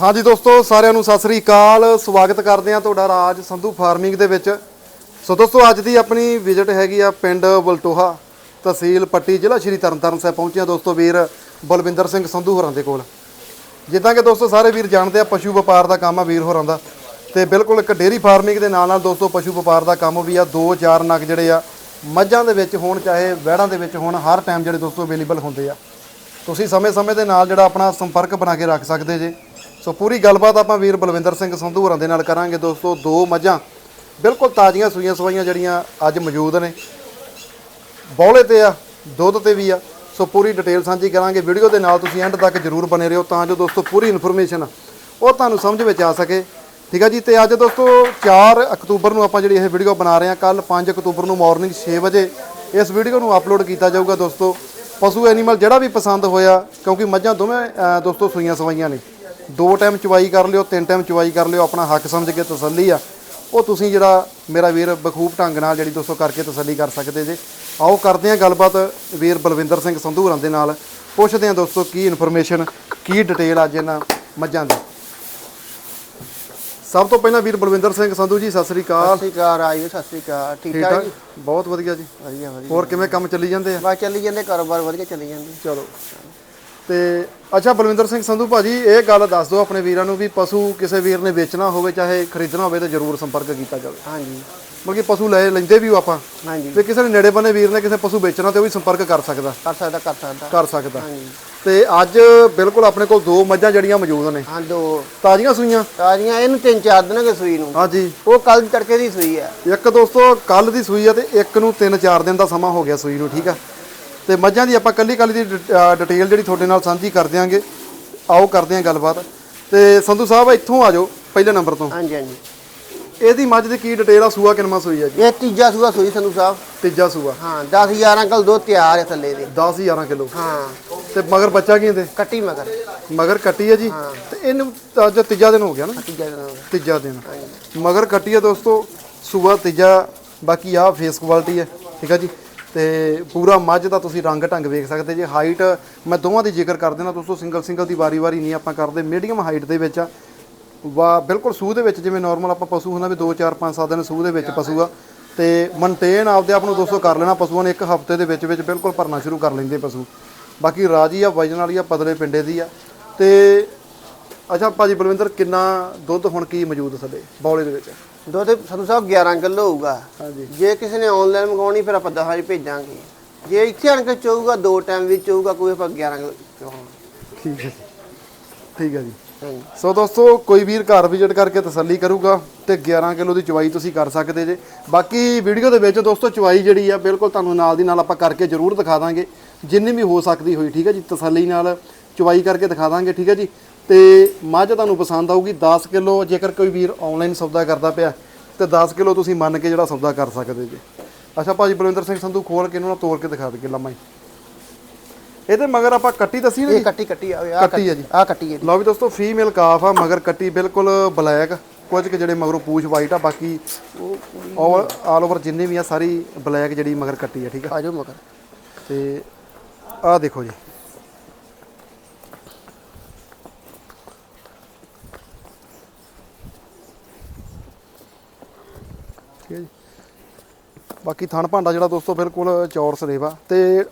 ਹਾਂਜੀ ਦੋਸਤੋ, ਸਾਰਿਆਂ ਨੂੰ ਸਤਿ ਸ੍ਰੀ ਅਕਾਲ। ਸਵਾਗਤ ਕਰਦੇ ਹਾਂ ਤੁਹਾਡਾ ਰਾਜ ਸੰਧੂ ਫਾਰਮਿੰਗ ਦੇ ਵਿੱਚ। ਸੋ ਦੋਸਤੋ, ਅੱਜ ਦੀ ਆਪਣੀ ਵਿਜ਼ਿਟ ਹੈਗੀ ਆ ਪਿੰਡ ਬਲਟੋਹਾ ਤਹਿਸੀਲ ਪੱਟੀ, ਜ਼ਿਲ੍ਹਾ ਸ਼੍ਰੀ ਤਰਨਤਾਰਨ ਸਾਹਿਬ ਪਹੁੰਚਿਆ ਦੋਸਤੋ ਵੀਰ ਬਲਵਿੰਦਰ ਸਿੰਘ ਸੰਧੂ ਹੋਰਾਂ ਦੇ ਕੋਲ। ਜਿੱਦਾਂ ਕਿ ਦੋਸਤੋ, ਸਾਰੇ ਵੀਰ ਜਾਣਦੇ ਆ, ਪਸ਼ੂ ਵਪਾਰ ਦਾ ਕੰਮ ਆ ਵੀਰ ਹੋਰਾਂ ਦਾ। ਤੇ ਬਿਲਕੁਲ ਇੱਕ ਡੇਰੀ ਫਾਰਮਿੰਗ ਦੇ ਨਾਲ ਨਾਲ ਦੋਸਤੋ, ਪਸ਼ੂ ਵਪਾਰ ਦਾ ਕੰਮ ਵੀ ਆ। ਦੋ ਚਾਰ ਨਗ ਜਿਹੜੇ ਆ, ਮੱਝਾਂ ਦੇ ਵਿੱਚ ਹੋਣ, ਚਾਹੇ ਵਹਿੜਾਂ ਦੇ ਵਿੱਚ ਹੋਣ, ਹਰ ਟਾਈਮ ਜਿਹੜੇ ਦੋਸਤੋ ਅਵੇਲੇਬਲ ਹੁੰਦੇ ਆ। ਤੁਸੀਂ ਸਮੇਂ-ਸਮੇਂ ਦੇ ਨਾਲ ਜਿਹੜਾ ਆਪਣਾ ਸੰਪਰਕ ਬਣਾ ਕੇ ਰੱਖ ਸਕਦੇ ਜੇ। ਸੋ ਪੂਰੀ ਗੱਲਬਾਤ ਆਪਾਂ ਵੀਰ ਬਲਵਿੰਦਰ ਸਿੰਘ ਸੰਧੂ ਹੋਰਾਂ ਦੇ ਨਾਲ ਕਰਾਂਗੇ ਦੋਸਤੋ, ਦੋ ਮੱਝਾਂ ਬਿਲਕੁਲ ਤਾਜ਼ੀਆਂ ਸੂਈਆਂ ਸਵਾਈਆਂ ਜਿਹੜੀਆਂ ਅੱਜ ਮੌਜੂਦ ਨੇ। ਬੌਲੇ ਤੇ ਆ, ਦੁੱਧ ਤੇ ਵੀ ਆ। ਸੋ ਪੂਰੀ ਡਿਟੇਲ ਸਾਂਝੀ ਕਰਾਂਗੇ। ਵੀਡੀਓ ਦੇ ਨਾਲ ਤੁਸੀਂ ਐਂਡ ਤੱਕ ਜਰੂਰ ਬਨੇ ਰਹੋ ਤਾਂ ਜੋ ਦੋਸਤੋ ਪੂਰੀ ਇਨਫੋਰਮੇਸ਼ਨ ਉਹ ਤੁਹਾਨੂੰ ਸਮਝ ਵਿੱਚ ਆ ਸਕੇ। ਠੀਕ ਆ ਜੀ, ਤੇ ਅੱਜ ਦੋਸਤੋ 4 ਅਕਤੂਬਰ ਨੂੰ ਆਪਾਂ ਜਿਹੜੀ ਇਹ ਵੀਡੀਓ ਬਣਾ ਰਹੇ ਹਾਂ ਕੱਲ 5 ਅਕਤੂਬਰ ਨੂੰ ਮਾਰਨਿੰਗ 6 ਵਜੇ ਇਸ ਵੀਡੀਓ ਨੂੰ ਅਪਲੋਡ ਕੀਤਾ ਜਾਊਗਾ ਦੋਸਤੋ। ਪਸ਼ੂ ਐਨੀਮਲ ਜਿਹੜਾ ਵੀ ਪਸੰਦ ਹੋਇਆ, ਕਿਉਂਕਿ ਮੱਝਾਂ ਦੋਵੇਂ ਦੋਸਤੋ ਸੂਈਆਂ ਸਵਾਈਆਂ ਨੇ। ਦੋ ਟਾਈਮ ਚਵਾਈ ਕਰ ਲਿਓ ਤਿੰਨ ਟਾਈਮ ਚਵਾਈ ਕਰ ਲਿਓ ਆਪਣਾ ਹੱਕ ਸਮਝ ਕੇ ਤਸੱਲੀ ਆ। ਉਹ ਤੁਸੀਂ ਜਿਹੜਾ ਮੇਰਾ ਵੀਰ ਬਖੂਬ ਢੰਗ ਨਾਲ ਜਿਹੜੀ ਦੋਸਤੋ ਕਰਕੇ ਤਸੱਲੀ ਕਰ ਸਕਦੇ ਜੇ। ਆਓ ਕਰਦੇ ਹਾਂ ਗੱਲਬਾਤ ਵੀਰ ਬਲਵਿੰਦਰ ਸਿੰਘ ਸੰਧੂ ਹੋਰਾਂ ਦੇ ਨਾਲ। ਪੁੱਛਦੇ ਹਾਂ ਦੋਸਤੋ ਕੀ ਇਨਫੋਰਮੇਸ਼ਨ ਕੀ ਡਿਟੇਲ ਅੱਜ ਇਹਨਾਂ ਮੱਝਾਂ ਦੀ। ਸਭ ਤੋਂ ਪਹਿਲਾਂ ਵੀਰ ਬਲਵਿੰਦਰ ਸਿੰਘ ਸੰਧੂ ਜੀ ਸਤਿ ਸ੍ਰੀ ਅਕਾਲ। ਸਤਿ ਸ਼੍ਰੀ ਅਕਾਲ ਆਇਓ ਸਤਿ ਸ਼੍ਰੀ ਅਕਾਲ। ਠਾਕ ਠਾਕ ਜੀ? ਬਹੁਤ ਵਧੀਆ ਜੀ। ਵਧੀਆ ਵਧੀਆ ਹੋਰ ਕਿਵੇਂ ਕੰਮ ਚੱਲੀ ਜਾਂਦੇ ਆ? ਬਸ ਚੱਲੀ ਜਾਂਦੇ ਕਾਰੋਬਾਰ ਵਧੀਆ ਚੱਲੀ ਜਾਂਦੇ। ਚਲੋ। ਤੇ ਅੱਛਾ ਬਲਵਿੰਦਰ ਸਿੰਘ ਸੰਧੂ ਭਾਜੀ ਇਹ ਗੱਲ ਦੱਸ ਦਿਓ ਆਪਣੇ ਵੀਰਾਂ ਨੂੰ ਵੀ ਪਸ਼ੂ ਕਿਸੇ ਵੀਰ ਨੇ ਵੇਚਣਾ ਹੋਵੇ ਚਾਹੇ ਖਰੀਦਣਾ ਹੋਵੇ ਤਾਂ ਜ਼ਰੂਰ ਸੰਪਰਕ ਕੀਤਾ ਜਾਵੇ। ਹਾਂਜੀ। ਬਲਕਿ ਪਸ਼ੂ ਲੈ ਲੈਂਦੇ ਵੀ ਹੋ ਆਪਾਂ। ਹਾਂਜੀ। ਤੇ ਕਿਸੇ ਨੇ ਨੇੜੇ ਬੰਨੇ ਵੀਰ ਨੇ ਕਿਸੇ ਪਸ਼ੂ ਵੇਚਣਾ ਤੇ ਉਹ ਵੀ ਸੰਪਰਕ ਕਰ ਸਕਦਾ। ਕਰ ਸਕਦਾ ਕਰ ਸਕਦਾ। ਕਰ ਸਕਦਾ। ਹਾਂਜੀ। ਤੇ ਅੱਜ ਬਿਲਕੁਲ ਆਪਣੇ ਕੋਲ ਦੋ ਮੱਝਾਂ ਜੜੀਆਂ ਮੌਜੂਦ ਨੇ। ਹਾਂ ਦੋ। ਤਾਜ਼ੀਆਂ ਸੂਈਆਂ? ਤਾਜ਼ੀਆਂ ਇਹਨੂੰ ਤਿੰਨ ਚਾਰ ਦਿਨ ਹੋ ਗਏ ਸੂਈ ਨੂੰ। ਹਾਂਜੀ। ਉਹ ਕੱਲ ਤੜਕੇ ਦੀ ਸੂਈ ਆ। ਇੱਕ ਦੋਸਤੋ ਕੱਲ ਦੀ ਸੂਈ ਆ ਤੇ ਇੱਕ ਨੂੰ 3-4 ਦਿਨ ਦਾ ਸਮਾਂ ਹੋ ਗਿਆ ਸੂਈ ਨੂੰ ਠੀਕ ਆ? ਤੇ ਮੱਝਾਂ ਦੀ ਆਪਾਂ ਕੱਲੀ ਕੱਲੀ ਦੀ ਡਿਟੇਲ ਜਿਹੜੀ ਤੁਹਾਡੇ ਨਾਲ ਸਾਂਝੀ ਕਰ ਦਿਆਂਗੇ। ਆਓ ਕਰਦੇ ਹਾਂ ਗੱਲਬਾਤ। ਤੇ ਸੰਧੂ ਸਾਹਿਬ ਇੱਥੋਂ ਆ ਜਾਓ ਪਹਿਲੇ ਨੰਬਰ ਤੋਂ। ਹਾਂਜੀ ਹਾਂਜੀ। ਇਹਦੀ ਮੱਝ ਦੀ ਕੀ ਡਿਟੇਲ ਆ? ਸੂਆ ਕਿੰਨਾ ਸੂਈ ਆ ਜੀ ਇਹ ਤੀਜਾ ਸੂਆ ਸੂਈ ਸੰਧੂ ਸਾਹਿਬ। ਤੀਜਾ ਸੂਆ। ਹਾਂ 10 11 ਕੱਲ ਦੋ ਤਿਆਰ ਹੈ ਥੱਲੇ ਦੇ। 10 11 ਕਿਲੋ। ਹਾਂ। ਤੇ ਮਗਰ ਬੱਚਾ ਕੀ ਇਹਦੇ? ਕੱਟੀ ਮਗਰ। ਮਗਰ ਕੱਟੀ ਆ ਜੀ। ਤੇ ਇਹਨੂੰ ਅੱਜ ਤੀਜਾ ਦਿਨ ਹੋ ਗਿਆ ਨਾ। ਤੀਜਾ ਦਿਨ ਹੋ ਗਿਆ। ਤੀਜਾ ਦਿਨ। ਮਗਰ ਕੱਟੀ ਆ ਦੋਸਤੋ। ਸੂਆ ਤੀਜਾ ਬਾਕੀ ਆ ਫੇਸ ਕੁਆਲਿਟੀ ਹੈ। ਠੀਕ ਆ ਜੀ। ਤੇ ਪੂਰਾ ਮੱਝ ਦਾ ਤੁਸੀਂ ਰੰਗ ਢੰਗ ਵੇਖ ਸਕਦੇ ਜੇ ਹਾਈਟ ਮੈਂ ਦੋਵਾਂ ਦੀ ਜ਼ਿਕਰ ਕਰ ਦੇਣਾ ਦੋਸਤੋ ਸਿੰਗਲ ਸਿੰਗਲ ਦੀ ਵਾਰੀ-ਵਾਰੀ ਨਹੀਂ ਆਪਾਂ ਕਰਦੇ ਮੀਡੀਅਮ ਹਾਈਟ ਦੇ ਵਿੱਚ ਆ। ਵਾ ਬਿਲਕੁਲ ਸੂਹ ਦੇ ਵਿੱਚ ਜਿਵੇਂ ਨਾਰਮਲ ਆਪਾਂ ਪਸ਼ੂ ਹੁੰਦਾ ਵੀ 2 4 5 7 ਦਿਨ ਸੂਹ ਦੇ ਵਿੱਚ ਪਸ਼ੂ ਆ ਤੇ ਮੇਨਟੇਨ ਆਪਦੇ ਆਪ ਨੂੰ ਦੋਸਤੋ ਕਰ ਲੈਣਾ ਪਸ਼ੂਆਂ ਨੇ ਇੱਕ ਹਫ਼ਤੇ ਦੇ ਵਿੱਚ ਵਿੱਚ ਬਿਲਕੁਲ ਭਰਨਾ ਸ਼ੁਰੂ ਕਰ ਲੈਂਦੇ ਪਸ਼ੂ। ਬਾਕੀ ਰਾਜੀ ਆ ਵਜਨ ਵਾਲੀ ਆ ਪਤਲੇ ਪਿੰਡੇ ਦੀ ਆ। ਤੇ ਅੱਛਾ ਭਾਜੀ ਬਲਵਿੰਦਰ ਕਿੰਨਾ ਦੁੱਧ ਹੁਣ ਕੀ ਮੌਜੂਦ ਸਾਡੇ ਬੌਲੇ ਦੇ ਵਿੱਚ? ਦੁੱਧ ਸੰਧੂ ਸਾਹਿਬ 11 ਕਿਲੋ ਹੋਊਗਾ। ਹਾਂਜੀ। ਜੇ ਕਿਸੇ ਨੇ ਆਨਲਾਈਨ ਮੰਗਵਾਉਣੀ ਫਿਰ ਆਪਾਂ 10 ਭੇਜਾਂਗੇ। ਜੇ ਇੱਥੇ ਆਣ ਕੇ ਚਾਹੂਗਾ ਦੋ ਟਾਈਮ ਵਿੱਚ ਚਾਹੂਗਾ ਕੋਈ ਆਪਾਂ 11 ਕਿਲੋ ਚਾਹਾਂਗੇ ਠੀਕ ਹੈ ਜੀ। ਠੀਕ ਹੈ ਜੀ। ਸੋ ਦੋਸਤੋ ਕੋਈ ਵੀਰ ਘਰ ਵਿਜ਼ਿਟ ਕਰਕੇ ਤਸੱਲੀ ਕਰੂਗਾ ਤੇ 11 ਕਿਲੋ ਦੀ ਚਵਾਈ ਤੁਸੀਂ ਕਰ ਸਕਦੇ ਜੇ। ਬਾਕੀ ਵੀਡੀਓ ਦੇ ਵਿੱਚ ਦੋਸਤੋ ਚਵਾਈ ਜਿਹੜੀ ਆ ਬਿਲਕੁਲ ਤੁਹਾਨੂੰ ਨਾਲ ਦੀ ਨਾਲ ਆਪਾਂ ਕਰਕੇ ਜ਼ਰੂਰ ਦਿਖਾ ਦਾਂਗੇ। ਜਿੰਨੀ ਵੀ ਹੋ ਸਕਦੀ ਹੋਈ ਠੀਕ ਹੈ ਜੀ? ਤਸੱਲੀ ਨਾਲ ਚਵਾਈ ਕਰਕੇ ਦਿਖਾ ਦਾਂਗੇ ਠੀਕ ਹੈ ਜੀ? ਤੇ ਮੱਝ ਤੁਹਾਨੂੰ ਪਸੰਦ ਆਊਗੀ 10 ਕਿਲੋ ਜੇਕਰ ਕੋਈ ਵੀਰ ਆਨਲਾਈਨ ਸੌਦਾ ਕਰਦਾ ਪਿਆ ਤੇ 10 ਕਿਲੋ ਤੁਸੀਂ ਮੰਨ ਕੇ ਜਿਹੜਾ ਸੌਦਾ ਕਰ ਸਕਦੇ ਜੇ। ਅੱਛਾ ਭਾਜੀ ਬਲਵਿੰਦਰ ਸਿੰਘ ਸੰਧੂ ਖੋਲ ਕੇ ਇਹਨੂੰ ਨਾ ਤੋੜ ਕੇ ਦਿਖਾ ਦੇ ਲੰਮਾ ਹੀ ਇਹਦੇ ਮਗਰ ਆਪਾਂ ਕੱਟੀ ਦੱਸੀ ਨਾ ਇਹ ਜੀ? ਕੱਟੀ ਕੱਟੀ ਆ ਆ ਕੱਟੀ ਆ ਜੀ। ਆ ਕੱਟੀ ਹੈ ਲਓ ਵੀ ਦੋਸਤੋ ਫੀਮੇਲ ਕਾਫ ਆ ਮਗਰ ਕੱਟੀ ਬਿਲਕੁਲ ਬਲੈਕ ਕੁਝ ਕਿ ਜਿਹੜੇ ਮਗਰੋਂ ਪੂਛ ਵਾਈਟ ਆ ਬਾਕੀ ਆਲ ਆਲ ਓਵਰ ਜਿੰਨੇ ਵੀ ਆ ਸਾਰੀ ਬਲੈਕ ਜਿਹੜੀ ਮਗਰ ਕੱਟੀ ਆ ਠੀਕ ਆ? ਆ ਜਾਓ ਮਗਰ। ਤੇ ਆਹ ਦੇਖੋ ਜੀ। ਠੀਕ ਹੈ ਜੀ। ਬਾਕੀ ਥਣ ਭਾਂਡਾ ਜਿਹੜਾ ਦੋਸਤੋ ਬਿਲਕੁਲ ਚੌਰਸ ਰੇਵਾ ਤੇ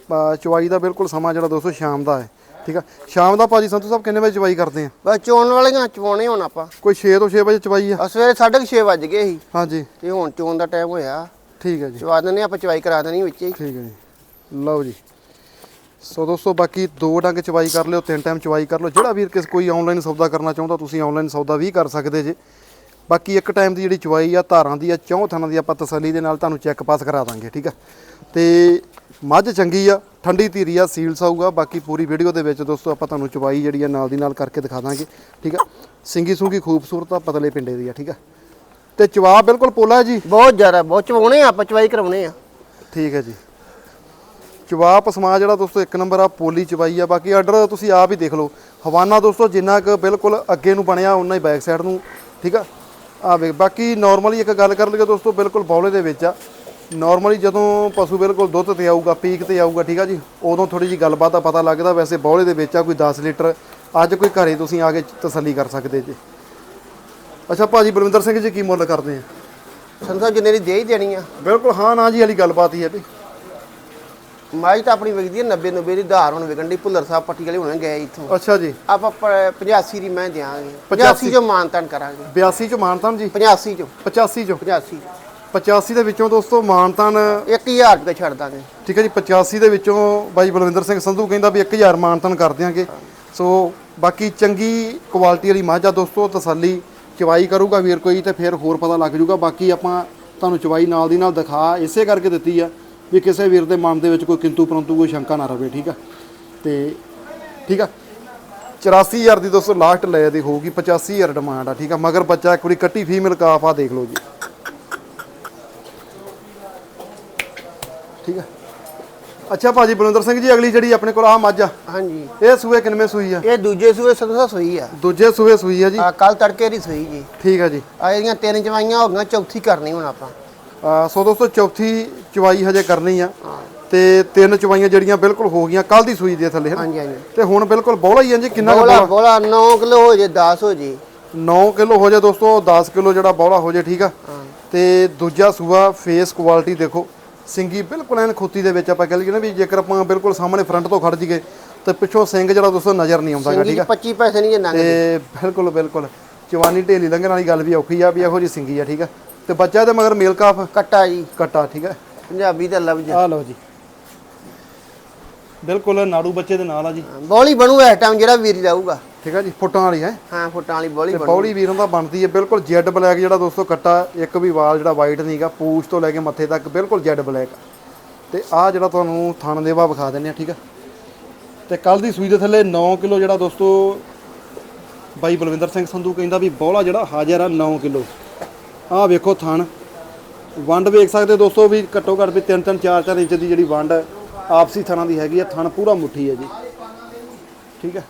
ਚਵਾਈ ਦਾ ਬਿਲਕੁਲ ਸਮਾਂ ਜਿਹੜਾ ਦੋਸਤੋ ਸ਼ਾਮ ਦਾ ਹੈ ਠੀਕ ਆ? ਸ਼ਾਮ ਦਾ ਭਾਜੀ ਸੰਤੂ ਸਾਹਿਬ ਕਿੰਨੇ ਵਜੇ ਚਵਾਈ ਕਰਦੇ ਆ? ਬਸ ਚੋਣ ਵਾਲੀਆਂ ਚਵਾਉਣੇ ਹੁਣ ਆਪਾਂ। ਕੋਈ 6 ਤੋਂ 6 ਵਜੇ ਚਵਾਈ ਆ? ਆ ਸਵੇਰੇ 6:30 ਵੱਜ ਗਏ ਸੀ। ਹਾਂਜੀ। ਤੇ ਹੁਣ ਚੋਣ ਦਾ ਟਾਈਮ ਹੋਇਆ। ਠੀਕ ਹੈ ਜੀ। ਚਵਾ ਦਿੰਦੇ ਆਪਾਂ ਚਵਾਈ ਕਰਾ ਦੇਣੀ ਵਿੱਚ ਹੀ। ਠੀਕ ਹੈ ਜੀ। ਲਓ ਜੀ। ਸੋ ਦੋਸਤੋ ਬਾਕੀ ਦੋ ਡੰਗ ਚਵਾਈ ਕਰ ਲਿਓ ਤਿੰਨ ਟਾਈਮ ਚਵਾਈ ਕਰ ਲਿਓ। ਜਿਹੜਾ ਵੀਰ ਕਿਸ ਕੋਈ ਆਨਲਾਈਨ ਸੌਦਾ ਕਰਨਾ ਚਾਹੁੰਦਾ ਤੁਸੀਂ ਆਨਲਾਈਨ ਸੌਦਾ ਵੀ ਕਰ ਸਕਦੇ ਜੇ। ਬਾਕੀ ਇੱਕ ਟਾਈਮ ਦੀ ਜਿਹੜੀ ਚਵਾਈ ਆ ਧਾਰਾਂ ਦੀ ਆ ਚੌਂ ਥਾਂ ਦੀ ਆਪਾਂ ਤਸੱਲੀ ਦੇ ਨਾਲ ਤੁਹਾਨੂੰ ਚੈੱਕ ਪਾਸ ਕਰਾ ਦਾਂਗੇ ਠੀਕ ਆ? ਤੇ ਮੱਝ ਚੰਗੀ ਆ ਠੰਡੀ ਧੀਰੀ ਆ ਸੀਲਸ ਆਊਗਾ ਬਾਕੀ ਪੂਰੀ ਵੀਡੀਓ ਦੇ ਵਿੱਚ ਦੋਸਤੋ ਆਪਾਂ ਤੁਹਾਨੂੰ ਚਵਾਈ ਜਿਹੜੀ ਆ ਨਾਲ ਦੀ ਨਾਲ ਕਰਕੇ ਦਿਖਾ ਦਾਂਗੇ ਠੀਕ ਆ? ਸਿੰਗੀ ਸੁੰਗੀ ਖੂਬਸੂਰਤ ਆ ਪਤਲੇ ਪਿੰਡੇ ਦੀ ਆ ਠੀਕ ਆ? ਤੇ ਚਵਾ ਬਿਲਕੁਲ ਪੋਲਾ ਜੀ। ਬਹੁਤ ਜ਼ਿਆਦਾ ਬਹੁਤ ਚਵਾਉਣੇ ਆ ਆਪਾਂ ਚਵਾਈ ਕਰਾਉਣੇ ਆ। ਠੀਕ ਹੈ ਜੀ। ਚਵਾਪ ਸਮਾ ਜਿਹੜਾ ਦੋਸਤੋ ਇੱਕ ਨੰਬਰ ਆ ਪੋਲੀ ਚਵਾਈ ਆ ਬਾਕੀ ਆਰਡਰ ਤੁਸੀਂ ਆਪ ਹੀ ਦੇਖ ਲਓ। ਹਵਾਨਾ ਦੋਸਤੋ ਜਿੰਨਾ ਕੁ ਬਿਲਕੁਲ ਅੱਗੇ ਨੂੰ ਬਣਿਆ ਉਨਾ ਹੀ ਬੈਕ ਸਾਈਡ ਨੂੰ ਠੀਕ ਆ? ਆ ਵੇਖ ਬਾਕੀ ਨਾਰਮਲੀ ਇੱਕ ਗੱਲ ਕਰ ਲਈਏ ਦੋਸਤੋ ਬਿਲਕੁਲ ਬੌਲੇ ਦੇ ਵਿੱਚ ਆ। ਨਾਰਮਲੀ ਜਦੋਂ ਪਸ਼ੂ ਬਿਲਕੁਲ ਦੁੱਧ ਤੇ ਆਊਗਾ ਪੀਕ ਤੇ ਆਊਗਾ ਠੀਕ ਆ ਜੀ? ਉਦੋਂ ਥੋੜੀ ਜੀ ਗੱਲਬਾਤ ਦਾ ਪਤਾ ਲੱਗਦਾ ਵੈਸੇ ਬੌਲੇ ਦੇ ਵਿੱਚ ਆ ਕੋਈ 10 ਲੀਟਰ। ਅੱਜ ਕੋਈ ਘਰੇ ਤੁਸੀਂ ਆ ਕੇ ਤਸੱਲੀ ਕਰ ਸਕਦੇ ਜੀ। ਅੱਛਾ ਭਾਜੀ ਬਲਵਿੰਦਰ ਸਿੰਘ ਜੀ ਕੀ ਮੁੱਲ ਕਰਦੇ ਆ? ਸੰਸਾ ਜਿੰਨੇ ਦੀ ਦੇ ਹੀ ਦੇਣੀ ਆ। ਬਿਲਕੁਲ ਹਾਂ ਨਾ ਜੀ ਵਾਲੀ ਗੱਲਬਾਤ ਹੀ ਹੈ ਵੀ। ਮਾਈ ਤਾਂ ਆਪਣੀ ਵਿਕਦੀ ਹੈ 90 90 ਦੀ ਧਾਰ ਹੁਣ ਵਿਕਣ ਦੀ ਭੁੱਲਰ ਸਾਹਿਬ ਪੱਟੀ ਵਾਲੇ ਹੁਣੇ ਗਏ ਇੱਥੋਂ। ਅੱਛਾ ਜੀ। ਆਪਾਂ ਪ- 85 ਦੀ ਮੈਂ ਦਿਆਂਗੇ। 85 85 ਜੋ ਮਾਨਤਨ ਕਰਾਂਗੇ। 82 ਚ ਮਾਨਤਾਨ ਜੀ? 85 ਜੋ 85 ਚੋਂ? 85 85 ਦੇ ਵਿੱਚੋਂ ਦੋਸਤੋ ਮਾਨਤਾਨ 1000 ਰੁਪਏ ਛੱਡ ਦਾਂਗੇ। ਠੀਕ ਹੈ ਜੀ 85 ਦੇ ਵਿੱਚੋਂ ਬਾਈ ਬਲਵਿੰਦਰ ਸਿੰਘ ਸੰਧੂ ਕਹਿੰਦਾ ਵੀ 1000 ਮਾਨਤਾਨ ਕਰ ਦਿਆਂਗੇ। ਸੋ ਬਾਕੀ ਚੰਗੀ ਕੁਆਲਿਟੀ ਵਾਲੀ ਮੱਝ ਦੋਸਤੋ ਤਸੱਲੀ ਚਵਾਈ ਕਰੂਗਾ ਵੀਰ ਕੋਈ ਤੇ ਫਿਰ ਹੋਰ ਪਤਾ ਲੱਗ ਜੂਗਾ। ਬਾਕੀ ਆਪਾਂ ਤੁਹਾਨੂੰ ਚਵਾਈ ਨਾਲ ਦੀ ਨਾਲ ਦਿਖਾ ਇਸੇ ਕਰਕੇ ਦਿੱਤੀ ਆ। ਵੀ ਕਿਸੇ ਵੀਰ ਦੇ ਮਨ ਦੇ ਵਿੱਚ ਕੋਈ ਕਿੰਤੂ ਪਰੰਤੂ ਕੋਈ ਸ਼ੰਕਾ ਨਾ ਰਵੇ ਠੀਕ ਆ? ਤੇ ਠੀਕ ਆ? 84000 ਦੀ ਦੋਸਤੋ ਲਾਸਟ ਲੈ ਦੀ ਹੋਊਗੀ 85000 ਡਿਮਾਂਡ ਆ ਠੀਕ ਆ? ਮਗਰ ਬੱਚਾ ਇੱਕ ਵਾਰੀ ਕੱਟੀ ਫੀਮੇਲ ਕਾਫ ਆ ਦੇਖ ਲਓ ਜੀ। ਠੀਕ ਆ? ਅੱਛਾ ਭਾਜੀ ਬਲਵਿੰਦਰ ਸਿੰਘ ਜੀ ਅਗਲੀ ਜਿਹੜੀ ਆਪਣੇ ਕੋਲ ਆ ਮੱਝ ਆ। ਹਾਂਜੀ। ਇਹ ਸੂਏ ਕਿੰਨਵੇਂ ਸੂਈ ਆ? ਇਹ ਦੂਜੇ ਸੂਏ ਸੰਸਾ ਸੋਈ ਆ। ਦੂਜੇ ਸੂਏ ਸੂਈ ਆ ਜੀ? ਆ ਕੱਲ ਤੜਕੇ ਦੀ ਸੋਈ ਜੀ। ਠੀਕ ਆ ਜੀ। ਆ ਇਹਦੀਆਂ ਤਿੰਨ ਚਵਾਈਆਂ ਹੋ ਗਈਆਂ ਚੌਥੀ ਕਰਨੀ ਹੁਣ ਆਪਾਂ। ਸੋ ਦੋਸਤੋ ਚੌਥੀ ਚਵਾਈ ਹਜੇ ਕਰਨੀ ਆ ਤੇ ਤਿੰਨ ਚਵਾਈਆਂ ਜਿਹੜੀਆਂ ਬਿਲਕੁਲ ਹੋ ਗਈਆਂ ਕੱਲ ਦੀ ਸੂਈ ਦੇ ਥੱਲੇ ਹਨ ਹਾਂਜੀ ਹਾਂਜੀ। ਤੇ ਹੁਣ ਬਿਲਕੁਲ ਬੋਲਾ ਹੀ ਆ ਜੀ ਕਿੰਨਾ ਬੋਲਾ ਬੋਲਾ? ਬੋਲਾ 9 ਕਿਲੋ ਹੋ ਜੇ 10 ਹੋ ਜੇ। 9 ਕਿਲੋ ਹੋ ਜਾ ਦੋਸਤੋ 10 ਕਿਲੋ ਜਿਹੜਾ ਬੋਲਾ ਹੋ ਜਾ ਠੀਕ ਆ? ਤੇ ਦੂਜਾ ਸੂਆ ਫੇਸ ਕੁਆਲਿਟੀ ਦੇਖੋ ਸਿੰਗੀ ਬਿਲਕੁਲ ਐਨ ਖੁੱਤੀ ਦੇ ਵਿੱਚ ਆਪਾਂ ਕਹਿ ਲਈਏ ਨਾ ਵੀ ਜੇਕਰ ਆਪਾਂ ਬਿਲਕੁਲ ਸਾਹਮਣੇ ਫਰੰਟ ਤੋਂ ਖੜ ਜੀਏ ਤੇ ਪਿੱਛੋਂ ਸਿੰਘ ਜਿਹੜਾ ਦੋਸਤੋ ਨਜ਼ਰ ਨਹੀਂ ਆਉਂਦਾਗਾ ਸਿੰਗੀ ਠੀਕ ਆ? 25 ਪੈਸੇ ਨਹੀਂ ਜੇ ਨੰਗ ਤੇ ਬਿਲਕੁਲ ਬਿਲਕੁਲ। ਜਵਾਨੀ ਢੇਲੀ ਲੰਘਣ ਵਾਲੀ ਗੱਲ ਵੀ ਔਖੀ ਆ ਵੀ ਇਹੋ ਜੀ ਸਿੰਗੀ ਆ ਠੀਕ ਆ? ਤੇ ਬੱਚਾ ਦੇ ਮਗਰ ਮੇਲ ਕਾਫ? ਕੱਟਾ ਜੀ। ਕੱਟਾ ਠੀਕ ਆ ਪੰਜਾਬੀ ਦਾ ਲਫ਼ਜ਼ ਆ ਲਓ ਜੀ। ਬਿਲਕੁਲ ਨਾੜੂ ਬੱਚੇ ਦੇ ਨਾਲ ਆ ਜੀ। ਬੋਲੀ ਬਣੂ ਇਸ ਟਾਈਮ ਜਿਹੜਾ ਵੀਰ ਜਾਊਗਾ। ਠੀਕ ਆ ਜੀ ਫੁੱਟਾਂ ਵਾਲੀ ਹੈ। ਹਾਂ ਫੁੱਟਾਂ ਵਾਲੀ ਬੋਲੀ ਤੇ ਬਣੂ। ਬੌਲੀ ਵੀਰਾਂ ਦਾ ਬਣਦੀ ਹੈ। ਬਿਲਕੁਲ ਜੈਡ ਬਲੈਕ ਜਿਹੜਾ ਦੋਸਤੋ ਕੱਟਾ ਇੱਕ ਵੀ ਵਾਲ ਜਿਹੜਾ ਵਾਈਟ ਨਹੀਂਗਾ ਪੂਛ ਤੋਂ ਲੈ ਕੇ ਮੱਥੇ ਤੱਕ ਬਿਲਕੁਲ ਜੈਡ ਬਲੈਕ ਤੇ ਆ ਜਿਹੜਾ ਤੁਹਾਨੂੰ ਥਣ ਦੇਵਾ ਵਿਖਾ ਦਿੰਨੇ ਆ ਠੀਕ ਆ ਤੇ ਕੱਲ ਦੀ ਸੂਈ ਦੇ ਥੱਲੇ 9 ਕਿਲੋ ਜਿਹੜਾ ਦੋਸਤੋ ਬਾਈ ਬਲਵਿੰਦਰ ਸਿੰਘ ਸੰਧੂ ਕਹਿੰਦਾ ਵੀ ਬੌਲਾ ਜਿਹੜਾ ਹਾਜ਼ਰ ਆ 9 ਕਿਲੋ। ਆਹ ਵੇਖੋ ਥਣ। ਵੰਡ ਵੇਖ ਸਕਦੇ ਦੋਸਤੋ ਵੀ ਘੱਟੋ ਘੱਟ ਵੀ 3 3 4 4 ਇੰਚ ਦੀ ਜਿਹੜੀ ਵੰਡ ਆਪਸੀ ਥਣਾਂ ਦੀ ਹੈਗੀ ਆ। ਥਣ ਪੂਰਾ ਮੁੱਠੀ ਹੈ ਜੀ। ਠੀਕ ਹੈ?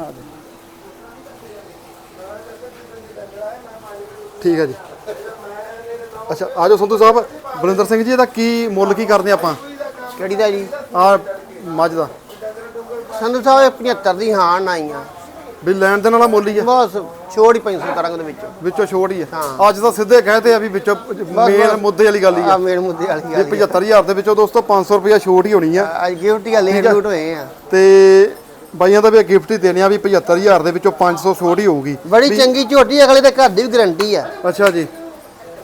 ਆ ਠੀਕ ਹੈ ਜੀ। ਅੱਛਾ ਆ ਜਾਓ ਸੰਧੂ ਸਾਹਿਬ। ਬਲਿੰਦਰ ਸਿੰਘ ਜੀ ਇਹਦਾ ਕੀ ਮੁੱਲ ਕੀ ਕਰਦੇ ਆਪਾਂ? ਕਿਹੜੀ ਦਾ ਜੀ? ਆ ਮੱਝ ਦਾ। ਸੰਧੂ ਸਾਹਿਬ ਇਹ 75 ਦੀ ਹਾਂ ਆਈਆਂ। ਵੀ ਲੈਣ ਦੇਣ ਵਾਲਾ ਮੁੱਲ ਹੀ ਆ। ਬਸ ਛੋੜ ਹੀ 500 ਕਰਾਂਗੇ ਦੇ ਵਿੱਚੋਂ। ਵਿੱਚੋਂ ਛੋੜ ਹੀ ਆ। ਹਾਂ। ਅੱਜ ਤਾਂ ਸਿੱਧੇ ਕਹਤੇ ਆ ਵੀ ਵਿੱਚੋਂ ਮੇਨ ਮੁੱਦੇ ਵਾਲੀ ਗੱਲ ਹੀ ਆ। ਆ ਮੇਰ ਮੁੱਦੇ ਵਾਲੀ ਗੱਲ 75000 ਦੇ ਵਿੱਚੋਂ ਦੋਸਤੋ 500 ਰੁਪਇਆ ਛੋਟ ਹੀ ਹੋਣੀ ਆ। ਅੱਜ ਗਿਫਟ ਹੀ ਲੇਟ ਲੂਟ ਹੋਏ ਆ। ਤੇ ਬਾਈਆਂ ਦਾ ਵੀ ਗਿਫਟ ਹੀ ਦੇਣੇ ਆ ਵੀ 75000 ਦੇ ਵਿੱਚੋਂ 500 ਛੋਟ ਹੀ ਹੋਊਗੀ। ਬੜੀ ਚੰਗੀ ਝੋਟੀ ਅਗਲੇ ਦੇ ਘਰ ਦੀ ਵੀ ਗਾਰੰਟੀ ਆ। ਅੱਛਾ ਜੀ।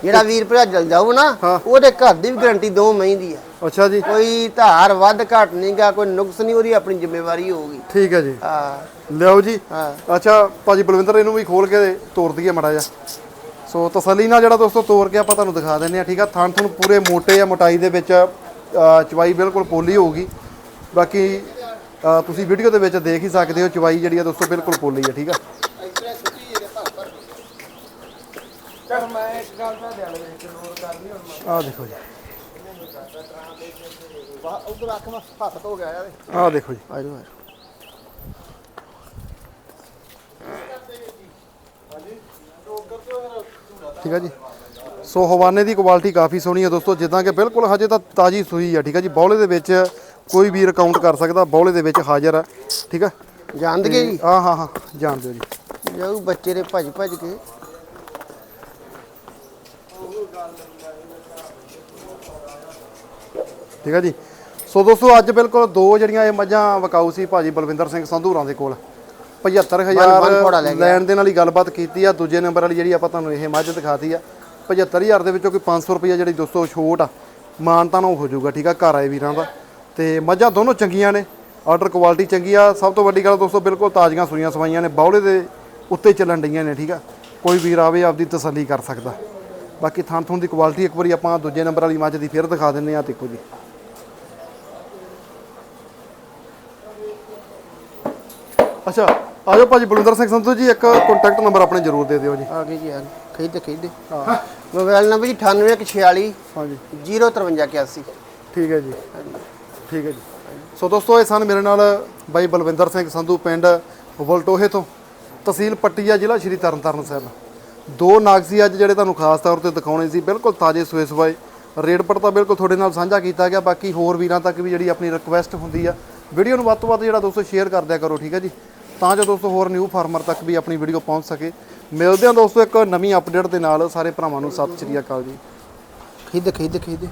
ਜਿਹੜਾ ਵੀਰ ਭਰਾ ਜਲ ਜਾਊ ਨਾ ਹਾਂ। ਉਹਦੇ ਘਰ ਦੀ ਵੀ ਗਾਰੰਟੀ ਦੋ ਮਹੀਂ ਦੀ ਆ। ਅੱਛਾ ਜੀ। ਕੋਈ ਧਾਰ ਵੱਧ ਘਟ ਨਹੀਂਗਾ ਕੋਈ ਨੁਕਸ ਨਹੀਂ ਉਹਦੀ ਆਪਣੀ ਜ਼ਿੰਮੇਵਾਰੀ ਹੋਊਗੀ। ਠੀਕ ਹੈ ਜੀ। ਆ ਲਿਓ ਜੀ। ਹਾਂ। ਅੱਛਾ ਭਾਜੀ ਬਲਵਿੰਦਰ ਇਹਨੂੰ ਵੀ ਖੋਲ ਕੇ ਤੋੜ ਦਈਏ ਮੜਾ ਜਾ ਸੋ ਤਸੱਲੀ ਨਾਲ ਜਿਹੜਾ ਦੋਸਤੋ ਤੋੜ ਕੇ ਆਪਾਂ ਤੁਹਾਨੂੰ ਦਿਖਾ ਦਿੰਨੇ ਆ ਠੀਕ ਆ? ਥਣ ਥਣ ਪੂਰੇ ਮੋਟੇ ਆ ਮੋਟਾਈ ਦੇ ਵਿੱਚ ਚਵਾਈ ਬਿਲਕੁਲ ਪੋਲੀ ਹੋਊਗੀ। ਬਾਕੀ ਤੁਸੀਂ ਵੀਡੀਓ ਦੇ ਵਿੱਚ ਦੇਖ ਹੀ ਸਕਦੇ ਹੋ ਚਵਾਈ ਜਿਹੜੀ ਆ ਦੋਸਤੋ ਬਿਲਕੁਲ ਪੋਲੀ ਆ ਠੀਕ ਆ? ਆ ਦੇਖੋ ਜੀ। ਆ ਦੇਖੋ ਜੀ ਆਜੋ ਠੀਕ ਆ ਜੀ? ਸੋ ਹਵਾਨੇ ਦੀ ਕੁਆਲਿਟੀ ਕਾਫੀ ਸੋਹਣੀ ਹੈ ਦੋਸਤੋ ਜਿੱਦਾਂ ਕਿ ਬਿਲਕੁਲ ਹਜੇ ਤਾਂ ਤਾਜੀ ਸੂਈ ਆ ਠੀਕ ਆ ਜੀ? ਬੌਲੇ ਦੇ ਵਿੱਚ ਕੋਈ ਵੀ ਅਕਾਊਂਟ ਕਰ ਸਕਦਾ ਬੌਲੇ ਦੇ ਵਿੱਚ ਹਾਜ਼ਰ ਆ ਠੀਕ ਆ? ਜਾਣਦੇ ਜੀ? ਹਾਂ ਹਾਂ ਜਾਣ ਦਿਓ ਜੀ। ਜਾਊ ਬੱਚੇ ਦੇ ਭੱਜ ਭੱਜ ਕੇ। ਠੀਕ ਆ ਜੀ? ਸੋ ਦੋਸਤੋ ਅੱਜ ਬਿਲਕੁਲ ਦੋ ਜਿਹੜੀਆਂ ਇਹ ਮੱਝਾਂ ਵਕਾਊ ਸੀ ਭਾਜੀ ਬਲਵਿੰਦਰ ਸਿੰਘ ਸੰਧੂਰਾਂ ਦੇ ਕੋਲ। 75000 ਗਿਆ। ਲੈਣ ਦੇ ਨਾਲ ਹੀ ਗੱਲਬਾਤ ਕੀਤੀ ਆ ਦੂਜੇ ਨੰਬਰ ਵਾਲੀ ਜਿਹੜੀ ਆਪਾਂ ਤੁਹਾਨੂੰ ਇਹ ਮੱਝ ਦਿਖਾਤੀ ਆ। 75000 ਦੇ ਵਿੱਚੋਂ ਕੋਈ 500 ਰੁਪਈਆ ਜਿਹੜੀ ਦੋਸਤੋ ਛੋਟ ਆ ਮਾਨਤਾ ਨੂੰ ਹੋ ਜਾਊਗਾ ਠੀਕ ਆ ਘਰ ਆਏ ਵੀਰਾਂ ਦਾ। ਤੇ ਮੱਝਾਂ ਦੋਨੋਂ ਚੰਗੀਆਂ ਨੇ ਆਰਡਰ ਕੁਆਲਿਟੀ ਚੰਗੀ ਆ। ਸਭ ਤੋਂ ਵੱਡੀ ਗੱਲ ਦੋਸਤੋ ਬਿਲਕੁਲ ਤਾਜ਼ੀਆਂ ਸੂਈਆਂ ਸਵਾਈਆਂ ਨੇ ਬੌਲੇ ਦੇ ਉੱਤੇ ਚੱਲਣ ਡਈਆਂ ਨੇ ਠੀਕ ਆ। ਕੋਈ ਵੀਰ ਆਵੇ ਆਪਦੀ ਤਸੱਲੀ ਕਰ ਸਕਦਾ। ਬਾਕੀ ਥਣ ਥਣ ਦੀ ਕੁਆਲਿਟੀ ਇੱਕ ਵਾਰੀ ਆਪਾਂ ਦੂਜੇ ਨੰਬਰ ਵਾਲੀ ਮੱਝ ਦੀ ਫਿਰ ਦਿਖਾ ਦਿੰਨੇ ਆ ਦੇਖੋ ਜੀ। ਅੱਛਾ। ਆਜੋ ਭਾਜੀ ਬਲਵਿੰਦਰ ਸਿੰਘ ਸੰਧੂ ਜੀ ਇੱਕ ਕੰਟੈਕਟ ਨੰਬਰ ਆਪਣੇ ਜ਼ਰੂਰ ਦੇ ਦਿਓ ਜੀ। ਆ ਗਏ ਜੀ ਆ ਗਏ ਖਰੀਦੇ ਖਰੀਦੇ। ਮੋਬਾਈਲ ਨੰਬਰ ਜੀ 9846 ਹਾਂਜੀ। 05381 ਠੀਕ ਹੈ ਜੀ। ਠੀਕ ਹੈ ਜੀ। ਸੋ ਦੋਸਤੋ ਇਹ ਸਨ ਮੇਰੇ ਨਾਲ ਬਾਈ ਬਲਵਿੰਦਰ ਸਿੰਘ ਸੰਧੂ ਪਿੰਡ ਵਲਟੋਹੇ ਤੋਂ ਤਹਿਸੀਲ ਪੱਟੀਆ ਜ਼ਿਲ੍ਹਾ ਸ਼੍ਰੀ ਤਰਨਤਾਰਨ ਸਾਹਿਬ। ਦੋ ਨਾਗ ਸੀ ਅੱਜ ਜਿਹੜੇ ਤੁਹਾਨੂੰ ਖਾਸ ਤੌਰ ਤੇ ਦਿਖਾਉਣੇ ਸੀ ਬਿਲਕੁਲ ਤਾਜ਼ੇ ਸੂਏ ਸਵਾਏ ਰੇਟ ਤਾਂ ਬਿਲਕੁਲ ਤੁਹਾਡੇ ਨਾਲ ਸਾਂਝਾ ਕੀਤਾ ਗਿਆ ਬਾਕੀ ਹੋਰ ਵੀਰਾਂ ਤੱਕ ਵੀ ਜਿਹੜੀ ਆਪਣੀ ਰਿਕੁਐਸਟ ਹੁੰਦੀ ਆ ਵੀਡੀਓ ਨੂੰ ਵੱਧ ਤੋਂ ਵੱਧ ਜਿਹੜਾ ਦੋਸਤੋ ਸ਼ੇਅਰ ਕਰ ਦਿਆ ਕਰੋ ਠੀਕ ਹੈ ਜੀ। ਤਾਂ ਜੋ ਦੋਸਤੋ ਹੋਰ ਨਿਊ ਫਾਰਮਰ ਤੱਕ ਵੀ ਆਪਣੀ ਵੀਡੀਓ ਪਹੁੰਚ ਸਕੇ। ਮਿਲਦੇ ਹਾਂ ਦੋਸਤੋ ਇੱਕ ਨਵੀਂ ਅਪਡੇਟ ਦੇ ਨਾਲ। ਸਾਰੇ ਭਰਾਵਾਂ ਨੂੰ ਸਤਿ ਸ਼੍ਰੀ ਅਕਾਲ ਜੀ। ਖਿੱਦ ਖਿੱਦ ਖਿੱਦ